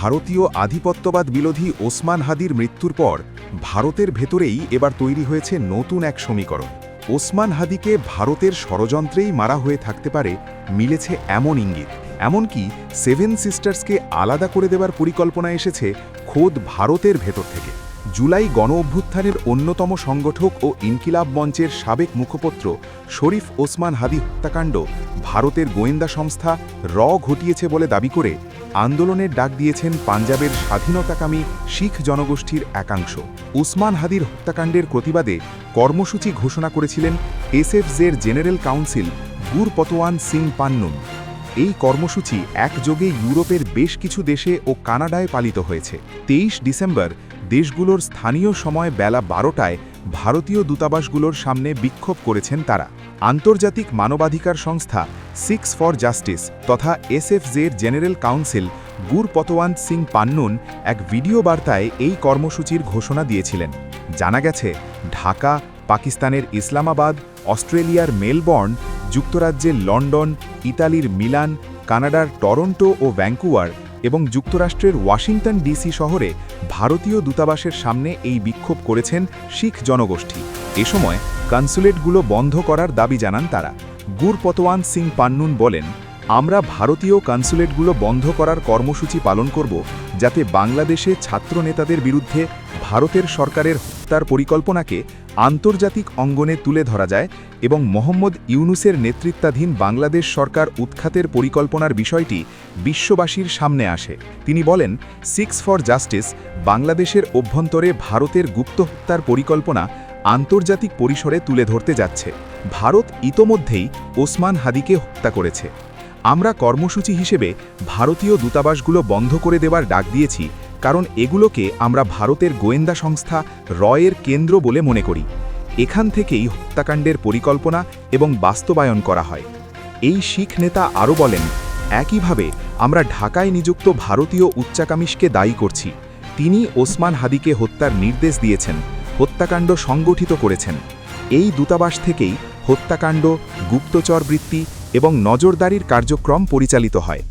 ভারতীয় আধিপত্যবাদ বিরোধী ওসমান হাদির মৃত্যুর পর ভারতের ভেতরেই এবার তৈরি হয়েছে নতুন এক সমীকরণ। ওসমান হাদিকে ভারতের ষড়যন্ত্রেই মারা হয়ে থাকতে পারে মিলেছে এমন ইঙ্গিত। এমনকি সেভেন সিস্টার্সকে আলাদা করে দেবার পরিকল্পনা এসেছে খোদ ভারতের ভেতর থেকে। জুলাই গণ অভ্যুত্থানের অন্যতম সংগঠক ও ইনকিলাব মঞ্চের সাবেক মুখপত্র শরীফ ওসমান হাদি হত্যাকাণ্ড ভারতের গোয়েন্দা সংস্থা র ঘটিয়েছে বলে দাবি করে আন্দোলনের ডাক দিয়েছেন পাঞ্জাবের স্বাধীনতাকামী শিখ জনগোষ্ঠীর একাংশ। উসমান হাদির হত্যাকাণ্ডের প্রতিবাদে কর্মসূচি ঘোষণা করেছিলেন এসএফজের জেনারেল কাউন্সিল গুরপতওয়ান সিং পান্নুন। এই কর্মসূচি একযোগে ইউরোপের বেশ কিছু দেশে ও কানাডায় পালিত হয়েছে। তেইশ ডিসেম্বর দেশগুলোর স্থানীয় সময় বেলা বারোটায় ভারতীয় দূতাবাসগুলোর সামনে বিক্ষোভ করেছেন তারা। আন্তর্জাতিক মানবাধিকার সংস্থা সিক্স ফর জাস্টিস তথা এসএফজের জেনারেল কাউন্সিল গুরপতওয়ান্ত সিং পান্নুন এক ভিডিও বার্তায় এই কর্মসূচির ঘোষণা দিয়েছিলেন। জানা গেছে, ঢাকা, পাকিস্তানের ইসলামাবাদ, অস্ট্রেলিয়ার মেলবর্ন, যুক্তরাজ্যের লন্ডন, ইতালির মিলান, কানাডার টরন্টো ও ভ্যাঙ্কুয়ার এবং যুক্তরাষ্ট্রের ওয়াশিংটন ডিসি শহরে ভারতীয় দূতাবাসের সামনে এই বিক্ষোভ করেছেন শিখ জনগোষ্ঠী। এ সময় কনসুলেটগুলো বন্ধ করার দাবি জানান তারা। গুরপতওয়ান সিং পান্নুন বলেন, আমরা ভারতীয় কনসুলেটগুলো বন্ধ করার কর্মসূচি পালন করব যাতে বাংলাদেশে ছাত্র নেতাদের বিরুদ্ধে ভারতের সরকারের হত্যার পরিকল্পনাকে আন্তর্জাতিক অঙ্গনে তুলে ধরা যায় এবং মোহাম্মদ ইউনুসের নেতৃত্বাধীন বাংলাদেশ সরকার উৎখাতের পরিকল্পনার বিষয়টি বিশ্ববাসীর সামনে আসে। তিনি বলেন, সিক্স ফর জাস্টিস, বাংলাদেশের অভ্যন্তরে ভারতের গুপ্ত হত্যার পরিকল্পনা আন্তর্জাতিক পরিসরে তুলে ধরতে যাচ্ছে। ভারত ইতোমধ্যেই ওসমান হাদিকে হত্যা করেছে। আমরা কর্মসূচি হিসেবে ভারতীয় দূতাবাসগুলো বন্ধ করে দেওয়ার ডাক দিয়েছি কারণ এগুলোকে আমরা ভারতের গোয়েন্দা সংস্থা রয়ের কেন্দ্র বলে মনে করি। এখান থেকেই হত্যাকাণ্ডের পরিকল্পনা এবং বাস্তবায়ন করা হয়। এই শিখ নেতা আরও বলেন, একইভাবে আমরা ঢাকায় নিযুক্ত ভারতীয় উচ্চাকামিশকে দায়ী করছি। তিনি ওসমান হাদিকে হত্যার নির্দেশ দিয়েছেন, হত্যাকাণ্ড সংগঠিত করেছেন। এই দূতাবাস থেকেই হত্যাকাণ্ড, গুপ্তচর বৃত্তি এবং নজরদারির কার্যক্রম পরিচালিত হয়।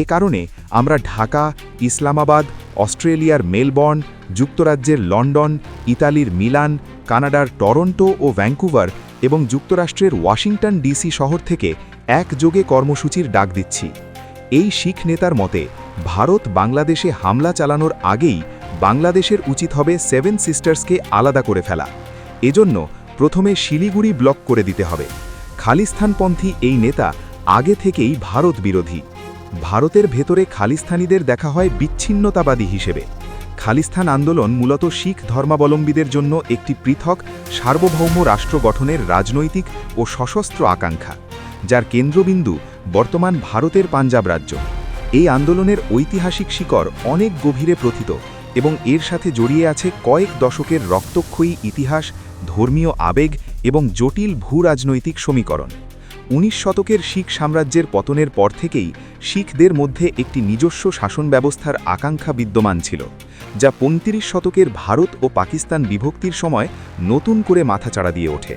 এ কারণে আমরা ঢাকা, ইসলামাবাদ অস্ট্রেলিয়ার মেলবর্ন, যুক্তরাজ্যের লন্ডন, ইতালির মিলান, কানাডার টরন্টো ও ভ্যাঙ্কুভার এবং যুক্তরাষ্ট্রের ওয়াশিংটন ডিসি শহর থেকে একযোগে কর্মসূচির ডাক দিচ্ছি। এই শিখ নেতার মতে, ভারত বাংলাদেশে হামলা চালানোর আগেই বাংলাদেশের উচিত হবে সেভেন সিস্টার্সকে আলাদা করে ফেলা। এজন্য প্রথমে শিলিগুড়ি ব্লক করে দিতে হবে। খালিস্তানপন্থী এই নেতা আগে থেকেই ভারত বিরোধী। ভারতের ভেতরে খালিস্তানিদের দেখা হয় বিচ্ছিন্নতাবাদী হিসেবে। খালিস্তান আন্দোলন মূলত শিখ ধর্মাবলম্বীদের জন্য একটি পৃথক, সার্বভৌম রাষ্ট্র গঠনের রাজনৈতিক ও সশস্ত্র আকাঙ্ক্ষা, যার কেন্দ্রবিন্দু বর্তমান ভারতের পাঞ্জাব রাজ্য। এই আন্দোলনের ঐতিহাসিক শিকড় অনেক গভীরে প্রথিত এবং এর সাথে জড়িয়ে আছে কয়েক দশকের রক্তক্ষয়ী ইতিহাস, ধর্মীয় আবেগ এবং জটিল ভূ রাজনৈতিক সমীকরণ। উনিশ শতকের শিখ সাম্রাজ্যের পতনের পর থেকেই শিখদের মধ্যে একটি নিজস্ব শাসন ব্যবস্থার আকাঙ্ক্ষা বিদ্যমান ছিল, যা পঁয়ত্রিশ শতকের ভারত ও পাকিস্তান বিভক্তির সময় নতুন করে মাথাচাড়া দিয়ে ওঠে।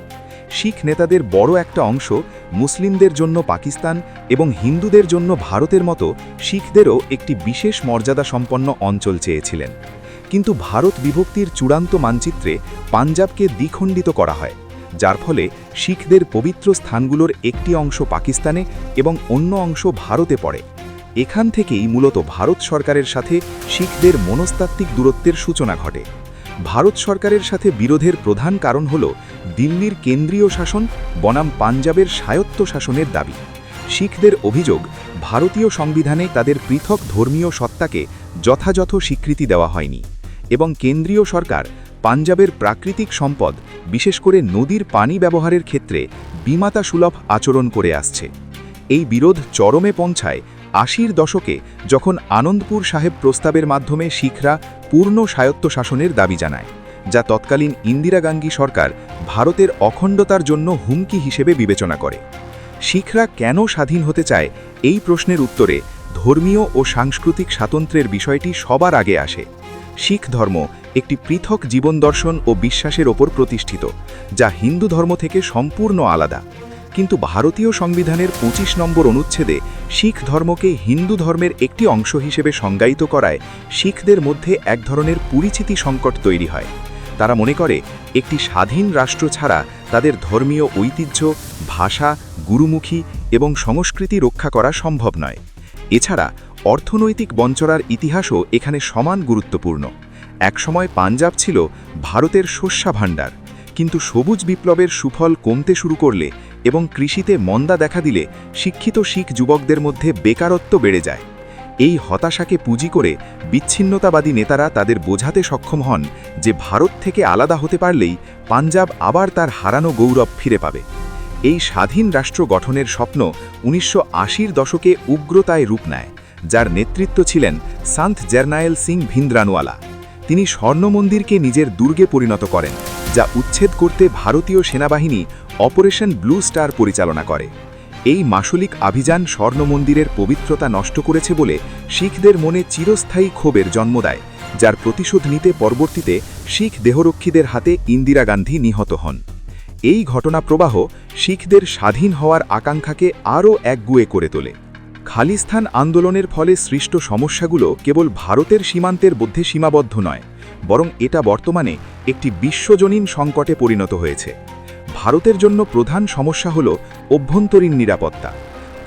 শিখ নেতাদের বড় একটা অংশ মুসলিমদের জন্য পাকিস্তান এবং হিন্দুদের জন্য ভারতের মতো শিখদেরও একটি বিশেষ মর্যাদা সম্পন্ন অঞ্চল চেয়েছিলেন। কিন্তু ভারত বিভক্তির চূড়ান্ত মানচিত্রে পাঞ্জাবকে দ্বিখণ্ডিত করা হয়। যার ফলে শিখদের পবিত্র স্থানগুলোর একটি অংশ পাকিস্তানে এবং অন্য অংশ ভারতে পড়ে। এখান থেকেই মূলত ভারত সরকারের সাথে শিখদের মনস্তাত্ত্বিক দূরত্বের সূচনা ঘটে। ভারত সরকারের সাথে বিরোধের প্রধান কারণ হল দিল্লির কেন্দ্রীয় শাসন বনাম পাঞ্জাবের স্বায়ত্ত শাসনের দাবি। শিখদের অভিযোগ, ভারতীয় সংবিধানে তাদের পৃথক ধর্মীয় সত্তাকে যথাযথ স্বীকৃতি দেওয়া হয়নি এবং কেন্দ্রীয় সরকার পাঞ্জাবের প্রাকৃতিক সম্পদ, বিশেষ করে নদীর পানি ব্যবহারের ক্ষেত্রে বিমাতা সুলভ আচরণ করে আসছে। এই বিরোধ চরমে পৌঁছায় আশির দশকে যখন আনন্দপুর সাহেব প্রস্তাবের মাধ্যমে শিখরা পূর্ণ স্বায়ত্তশাসনের দাবি জানায়, যা তৎকালীন ইন্দিরা গান্ধী সরকার ভারতের অখণ্ডতার জন্য হুমকি হিসেবে বিবেচনা করে। শিখরা কেন স্বাধীন হতে চায় এই প্রশ্নের উত্তরে ধর্মীয় ও সাংস্কৃতিক স্বাতন্ত্র্যের বিষয়টি সবার আগে আসে। শিখ ধর্ম একটি পৃথক জীবন দর্শন ও বিশ্বাসের ওপর প্রতিষ্ঠিত, যা হিন্দু ধর্ম থেকে সম্পূর্ণ আলাদা। কিন্তু ভারতীয় সংবিধানের ২৫ নম্বর অনুচ্ছেদে শিখ ধর্মকে হিন্দু ধর্মের একটি অংশ হিসেবে সংজ্ঞায়িত করায় শিখদের মধ্যে এক ধরনের পরিচিতি সংকট তৈরি হয়। তারা মনে করে, একটি স্বাধীন রাষ্ট্র ছাড়া তাদের ধর্মীয় ঐতিহ্য, ভাষা, গুরুমুখী এবং সংস্কৃতি রক্ষা করা সম্ভব নয়। এছাড়া অর্থনৈতিক বঞ্চরার ইতিহাসও এখানে সমান গুরুত্বপূর্ণ। একসময় পাঞ্জাব ছিল ভারতের শস্যা ভাণ্ডার। কিন্তু সবুজ বিপ্লবের সুফল কমতে শুরু করলে এবং কৃষিতে মন্দা দেখা দিলে শিক্ষিত শিখ যুবকদের মধ্যে বেকারত্ব বেড়ে যায়। এই হতাশাকে পুঁজি করে বিচ্ছিন্নতাবাদী নেতারা তাদের বোঝাতে সক্ষম হন যে ভারত থেকে আলাদা হতে পারলেই পাঞ্জাব আবার তার হারানো গৌরব ফিরে পাবে। এই স্বাধীন রাষ্ট্র গঠনের স্বপ্ন উনিশশো দশকে উগ্রতায় রূপ নেয়। যার নেতৃত্ব ছিলেন সান্ত জার্নায়েল সিং ভিন্দ্রানওয়ালা। তিনি স্বর্ণ মন্দিরকে নিজের দুর্গে পরিণত করেন, যা উচ্ছেদ করতে ভারতীয় সেনাবাহিনী অপারেশন ব্লু স্টার পরিচালনা করে। এই মাসলিক অভিযান স্বর্ণ মন্দিরের পবিত্রতা নষ্ট করেছে বলে শিখদের মনে চিরস্থায়ী ক্ষোভের জন্ম দেয়, যার প্রতিশোধ নিতে পরবর্তীতে শিখ দেহরক্ষীদের হাতে ইন্দিরা গান্ধী নিহত হন। এই ঘটনা প্রবাহ শিখদের স্বাধীন হওয়ার আকাঙ্ক্ষাকে আরও একগুয়ে করে তোলে। খালিস্তান আন্দোলনের ফলে সৃষ্ট সমস্যাগুলো কেবল ভারতের সীমান্তের মধ্যে সীমাবদ্ধ নয়, বরং এটা বর্তমানে একটি বিশ্বজনীন সংকটে পরিণত হয়েছে। ভারতের জন্য প্রধান সমস্যা হল অভ্যন্তরীণ নিরাপত্তা।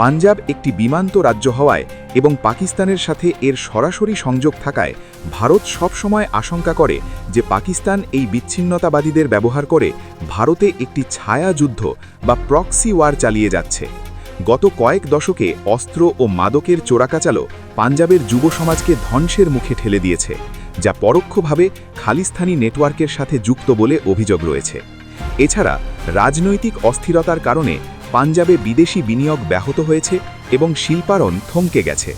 পাঞ্জাব একটি বিমান্ত রাজ্য হওয়ায় এবং পাকিস্তানের সাথে এর সরাসরি সংযোগ থাকায় ভারত সবসময় আশঙ্কা করে যে পাকিস্তান এই বিচ্ছিন্নতাবাদীদের ব্যবহার করে ভারতে একটি ছায়া যুদ্ধ বা প্রক্সি ওয়ার চালিয়ে যাচ্ছে। গত কয়েক দশকে অস্ত্র ও মাদকের চোরাকাচালো পাঞ্জাবের যুব সমাজকে ধ্বংসের মুখে ঠেলে দিয়েছে, যা পরোক্ষভাবে খালিস্তানি নেটওয়ার্কের সাথে যুক্ত বলে অভিযোগ রয়েছে। এছাড়া রাজনৈতিক অস্থিরতার কারণে পাঞ্জাবে বিদেশি বিনিয়োগ ব্যাহত হয়েছে এবং শিল্পারণ থমকে গেছে।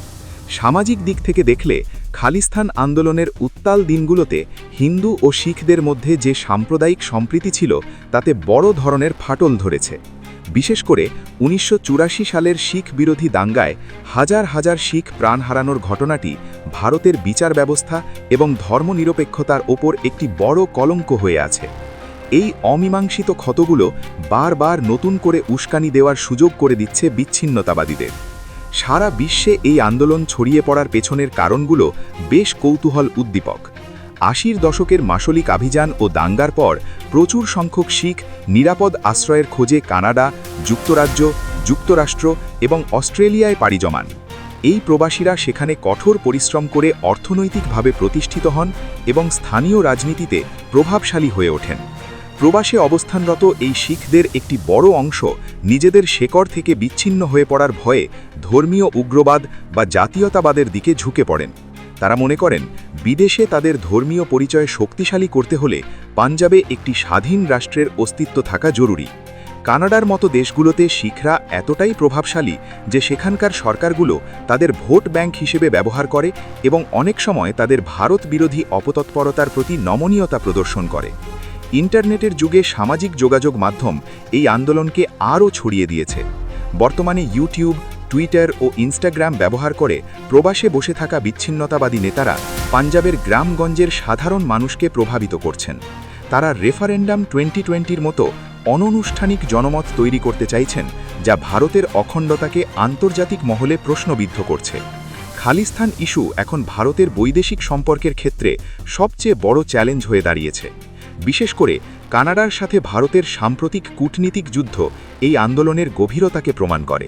সামাজিক দিক থেকে দেখলে খালিস্তান আন্দোলনের উত্তাল দিনগুলোতে হিন্দু ও শিখদের মধ্যে যে সাম্প্রদায়িক সম্প্রীতি ছিল, তাতে বড় ধরনের ফাটল ধরেছে। বিশেষ করে উনিশশো চুরাশি সালের শিখ বিরোধী দাঙ্গায় হাজার হাজার শিখ প্রাণ হারানোর ঘটনাটি ভারতের বিচার ব্যবস্থা এবং ধর্মনিরপেক্ষতার ওপর একটি বড় কলঙ্ক হয়ে আছে। এই অমীমাংসিত ক্ষতগুলো বারবার নতুন করে উস্কানি দেওয়ার সুযোগ করে দিচ্ছে বিচ্ছিন্নতাবাদীদের। সারা বিশ্বে এই আন্দোলন ছড়িয়ে পড়ার পেছনের কারণগুলো বেশ কৌতূহল উদ্দীপক। আশির দশকের মাসলিক অভিযান ও দাঙ্গার পর প্রচুর সংখ্যক শিখ নিরাপদ আশ্রয়ের খোঁজে কানাডা, যুক্তরাজ্য, যুক্তরাষ্ট্র এবং অস্ট্রেলিয়ায় পাড়ি জমান। এই প্রবাসীরা সেখানে কঠোর পরিশ্রম করে অর্থনৈতিকভাবে প্রতিষ্ঠিত হন এবং স্থানীয় রাজনীতিতে প্রভাবশালী হয়ে ওঠেন। প্রবাসে অবস্থানরত এই শিখদের একটি বড় অংশ নিজেদের শেকড় থেকে বিচ্ছিন্ন হয়ে পড়ার ভয়ে ধর্মীয় উগ্রবাদ বা জাতীয়তাবাদের দিকে ঝুঁকে পড়েন। তারা মনে করেন, বিদেশে তাদের ধর্মীয় পরিচয় শক্তিশালী করতে হলে পাঞ্জাবে একটি স্বাধীন রাষ্ট্রের অস্তিত্ব থাকা জরুরি। কানাডার মতো দেশগুলোতে শিখরা এতটাই প্রভাবশালী যে সেখানকার সরকারগুলো তাদের ভোট ব্যাংক হিসেবে ব্যবহার করে এবং অনেক সময় তাদের ভারত বিরোধী অপতৎপরতার প্রতি নমনীয়তা প্রদর্শন করে। ইন্টারনেটের যুগে সামাজিক যোগাযোগ মাধ্যম এই আন্দোলনকে আরও ছড়িয়ে দিয়েছে। বর্তমানে ইউটিউব টুইটার ও ইনস্টাগ্রাম ব্যবহার করে প্রবাসে বসে থাকা বিচ্ছিন্নতাবাদী নেতারা পাঞ্জাবের গ্রামগঞ্জের সাধারণ মানুষকে প্রভাবিত করছেন। তারা রেফারেন্ডাম টোয়েন্টি টোয়েন্টির মতো অননুষ্ঠানিক জনমত তৈরি করতে চাইছেন, যা ভারতের অখণ্ডতাকে আন্তর্জাতিক মহলে প্রশ্নবিদ্ধ করছে। খালিস্তান ইস্যু এখন ভারতের বৈদেশিক সম্পর্কের ক্ষেত্রে সবচেয়ে বড় চ্যালেঞ্জ হয়ে দাঁড়িয়েছে। বিশেষ করে কানাডার সাথে ভারতের সাম্প্রতিক কূটনীতিক যুদ্ধ এই আন্দোলনের গভীরতাকে প্রমাণ করে।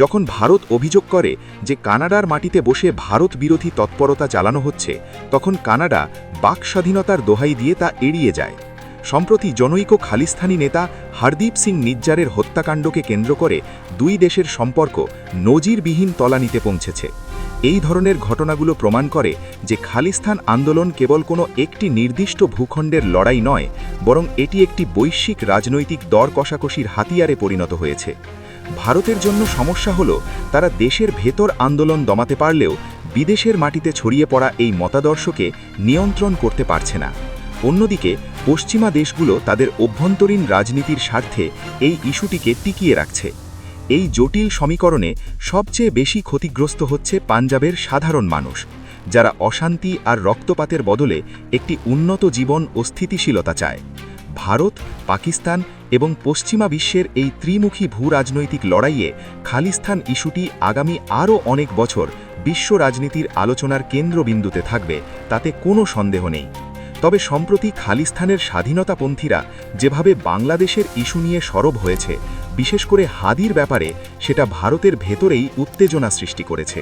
যখন ভারত অভিযোগ করে যে কানাডার মাটিতে বসে ভারত বিরোধী তৎপরতা চালানো হচ্ছে, তখন কানাডা বাক স্বাধীনতার দোহাই দিয়ে তা এড়িয়ে যায়। সম্প্রতি জনৈক খালিস্তানি নেতা হরদীপ সিং নিজ্জারের হত্যাকাণ্ডকে কেন্দ্র করে দুই দেশের সম্পর্ক নজিরবিহীন তলানিতে পৌঁছেছে। এই ধরনের ঘটনাগুলো প্রমাণ করে যে খালিস্তান আন্দোলন কেবল কোনো একটি নির্দিষ্ট ভূখণ্ডের লড়াই নয়, বরং এটি একটি বৈশ্বিক রাজনৈতিক দর কষাকষির হাতিয়ারে পরিণত হয়েছে। ভারতের জন্য সমস্যা হল, তারা দেশের ভেতর আন্দোলন দমাতে পারলেও বিদেশের মাটিতে ছড়িয়ে পড়া এই মতাদর্শকে নিয়ন্ত্রণ করতে পারছে না। অন্যদিকে, পশ্চিমা দেশগুলো তাদের অভ্যন্তরীণ রাজনীতির স্বার্থে এই ইস্যুটিকে টিকিয়ে রাখছে। এই জটিল সমীকরণে সবচেয়ে বেশি ক্ষতিগ্রস্ত হচ্ছে পাঞ্জাবের সাধারণ মানুষ, যারা অশান্তি আর রক্তপাতের বদলে একটি উন্নত জীবন ও স্থিতিশীলতা চায়। ভারত, পাকিস্তান এবং পশ্চিমা বিশ্বের এই ত্রিমুখী ভূ রাজনৈতিক লড়াইয়ে খালিস্তান ইস্যুটি আগামী আরও অনেক বছর বিশ্ব রাজনীতির আলোচনার কেন্দ্রবিন্দুতে থাকবে, তাতে কোনো সন্দেহ নেই। তবে সম্প্রতি খালিস্তানের স্বাধীনতাপন্থীরা যেভাবে বাংলাদেশের ইস্যু নিয়ে সরব হয়েছে, বিশেষ করে হাদির ব্যাপারে সেটা ভারতের ভেতরেই উত্তেজনা সৃষ্টি করেছে।